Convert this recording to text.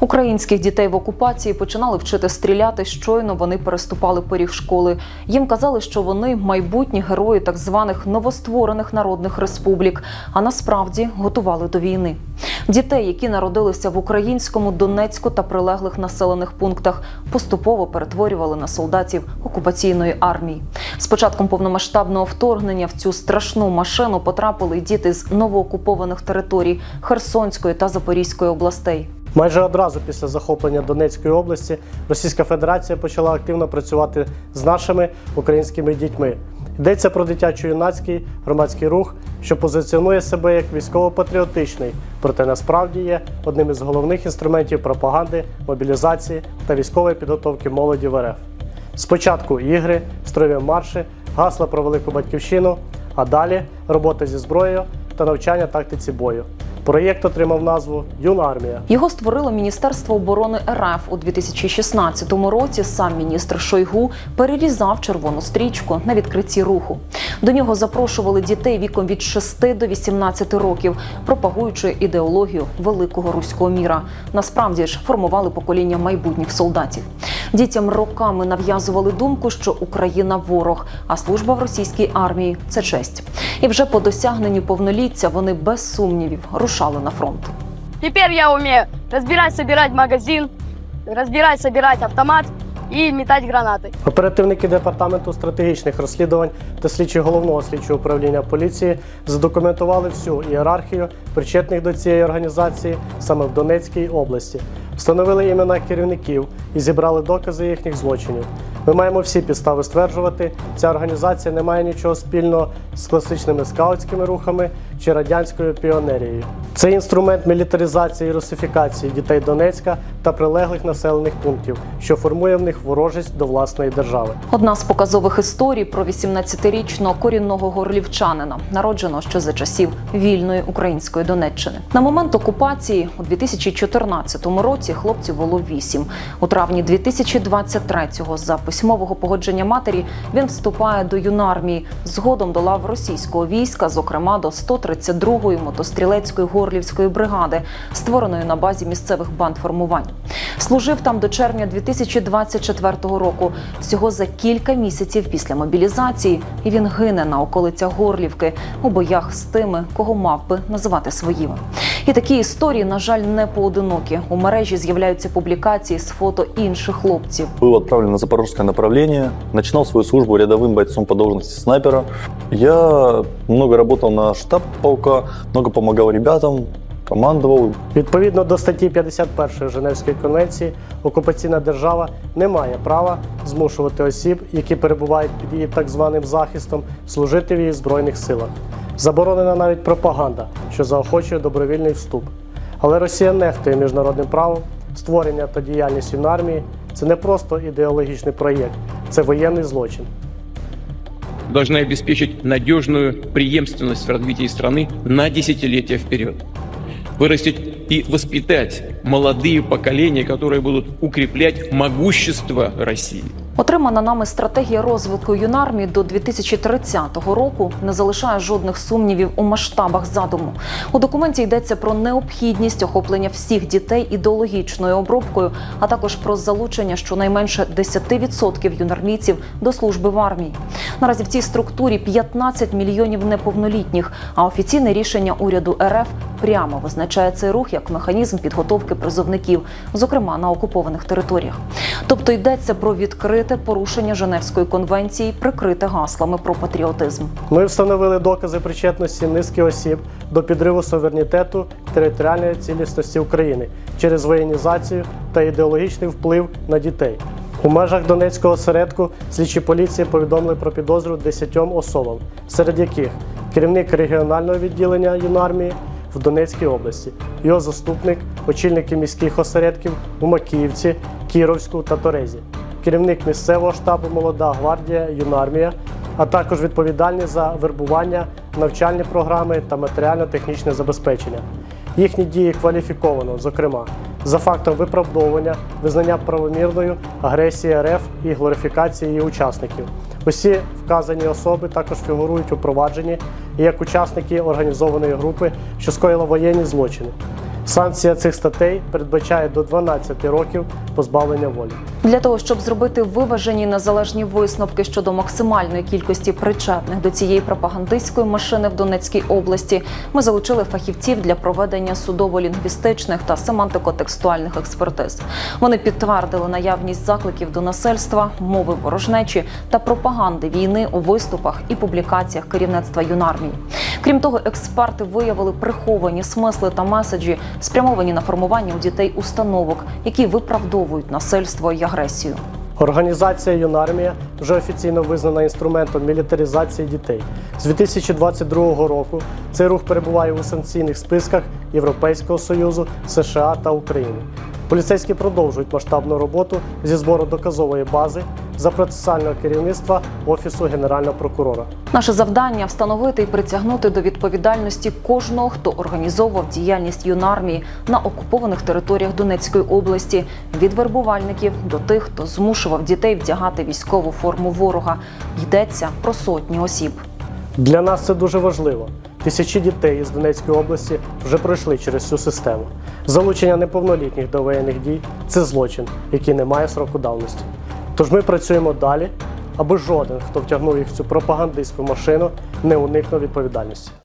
Українських дітей в окупації починали вчити стріляти. Щойно вони переступали поріг школи. Їм казали, що вони майбутні герої так званих новостворених народних республік, а насправді готували до війни. Дітей, які народилися в українському, Донецьку та прилеглих населених пунктах, поступово перетворювали на солдатів окупаційної армії. З початком повномасштабного вторгнення в цю страшну машину потрапили діти з новоокупованих територій Херсонської та Запорізької областей. Майже одразу після захоплення Донецької області Російська Федерація почала активно працювати з нашими українськими дітьми. Йдеться про дитячо-юнацький громадський рух, що позиціонує себе як військово-патріотичний, проте насправді є одним із головних інструментів пропаганди, мобілізації та військової підготовки молоді в РФ. Спочатку ігри, строєві марші, гасла про велику батьківщину, а далі робота зі зброєю та навчання тактиці бою. Проєкт отримав назву Юна. Його створило Міністерство оборони РФ у 2016 році. Сам міністр Шойгу перерізав червону стрічку на відкритті руху. До нього запрошували дітей віком від 6 до 18 років, пропагуючи ідеологію великого руського міра. Насправді ж формували покоління майбутніх солдатів. Дітям роками нав'язували думку, що Україна ворог, а служба в російській армії це честь. І вже по досягненню повноліття вони без сумнівів рушали на фронт. Теперь я умею разбирать, собирать магазин, разбирать, собирать автомат І метать гранати. Оперативники департаменту стратегічних розслідувань та слідчі головного слідчого управління поліції задокументували всю ієрархію причетних до цієї організації саме в Донецькій області. Встановили імена керівників і зібрали докази їхніх злочинів. Ми маємо всі підстави стверджувати, ця організація не має нічого спільного з класичними скаутськими рухами чи радянською піонерією. Це інструмент мілітаризації і русифікації дітей Донецька та прилеглих населених пунктів, що формує в них ворожість до власної держави. Одна з показових історій про 18-річного корінного горлівчанина, народженого ще за часів вільної української Донеччини. На момент окупації у 2014 році хлопцю було 8. У травні 2023-го за письмового погодження матері він вступає до юнармії. Згодом до лав російського війська, зокрема до 132-ї мотострілецької горлівської бригади, створеної на базі місцевих бандформувань. Служив там до червня 2024 року. Всього за кілька місяців після мобілізації, і він гине на околицях Горлівки у боях з тими, кого мав би називати своїми. І такі історії, на жаль, не поодинокі. У мережі з'являються публікації з фото інших хлопців. Был отправлен на запорожское направление, начинал свою службу рядовым бойцом по должности снайпера. Я много работал на штаб полка, много помогал ребятам, командовал. Відповідно до статті 51 Женевської конвенції, окупаційна держава не має права змушувати осіб, які перебувають під її так званим захистом, служити в її збройних силах. Заборонена навіть пропаганда, що заохочує добровільний вступ. Але Росія нехтує міжнародним правом, створення та діяльність юнармії це не просто ідеологічний проєкт, це воєнний злочин. должны обеспечить надежную преемственность в развитии страны на десятилетия вперед. Вырастить и воспитать молодые поколения, которые будут укреплять могущество России. Отримана нами стратегія розвитку юнармії до 2030 року не залишає жодних сумнівів у масштабах задуму. У документі йдеться про необхідність охоплення всіх дітей ідеологічною обробкою, а також про залучення щонайменше 10% юнармійців до служби в армії. Наразі в цій структурі 15 мільйонів неповнолітніх. А офіційне рішення уряду РФ прямо визначає цей рух як механізм підготовки призовників, зокрема на окупованих територіях. Тобто йдеться про відкрите порушення Женевської конвенції, прикрите гаслами про патріотизм. Ми встановили докази причетності низки осіб до підриву суверенітету територіальної цілісності України через воєнізацію та ідеологічний вплив на дітей. У межах Донецького осередку слідчі поліції повідомили про підозру 10 особам, серед яких керівник регіонального відділення юнармії в Донецькій області, його заступник, очільники міських осередків у Макіївці, Кіровську та Торезі, керівник місцевого штабу Молода гвардія Юнармія, а також відповідальні за вербування, навчальні програми та матеріально-технічне забезпечення. Їхні дії кваліфіковано, зокрема, за фактом виправдовування, визнання правомірною агресії РФ і глорифікації її учасників. Усі вказані особи також фігурують у провадженні як учасники організованої групи, що скоїла воєнні злочини. Санкція цих статей передбачає до 12 років позбавлення волі. Для того щоб зробити виважені незалежні висновки щодо максимальної кількості причетних до цієї пропагандистської машини в Донецькій області, ми залучили фахівців для проведення судово-лінгвістичних та семантико-текстуальних експертиз. Вони підтвердили наявність закликів до насильства, мови ворожнечі та пропаганди війни у виступах і публікаціях керівництва юнармії. Крім того, експерти виявили приховані смисли та меседжі, спрямовані на формування у дітей установок, які виправдовують насильство і агресію. Організація Юнармія вже офіційно визнана інструментом мілітаризації дітей. З 2022 року цей рух перебуває у санкційних списках Європейського Союзу, США та України. Поліцейські продовжують масштабну роботу зі збору доказової бази за процесуального керівництва Офісу Генерального прокурора. Наше завдання встановити і притягнути до відповідальності кожного, хто організовував діяльність юнармії на окупованих територіях Донецької області, від вербувальників до тих, хто змушував дітей вдягати військову форму ворога. Йдеться про сотні осіб. Для нас це дуже важливо. Тисячі дітей із Донецької області вже пройшли через цю систему. Залучення неповнолітніх до воєнних дій це злочин, який не має сроку давності. Тож ми працюємо далі, аби жоден, хто втягнув їх в цю пропагандистську машину, не уникнув відповідальності.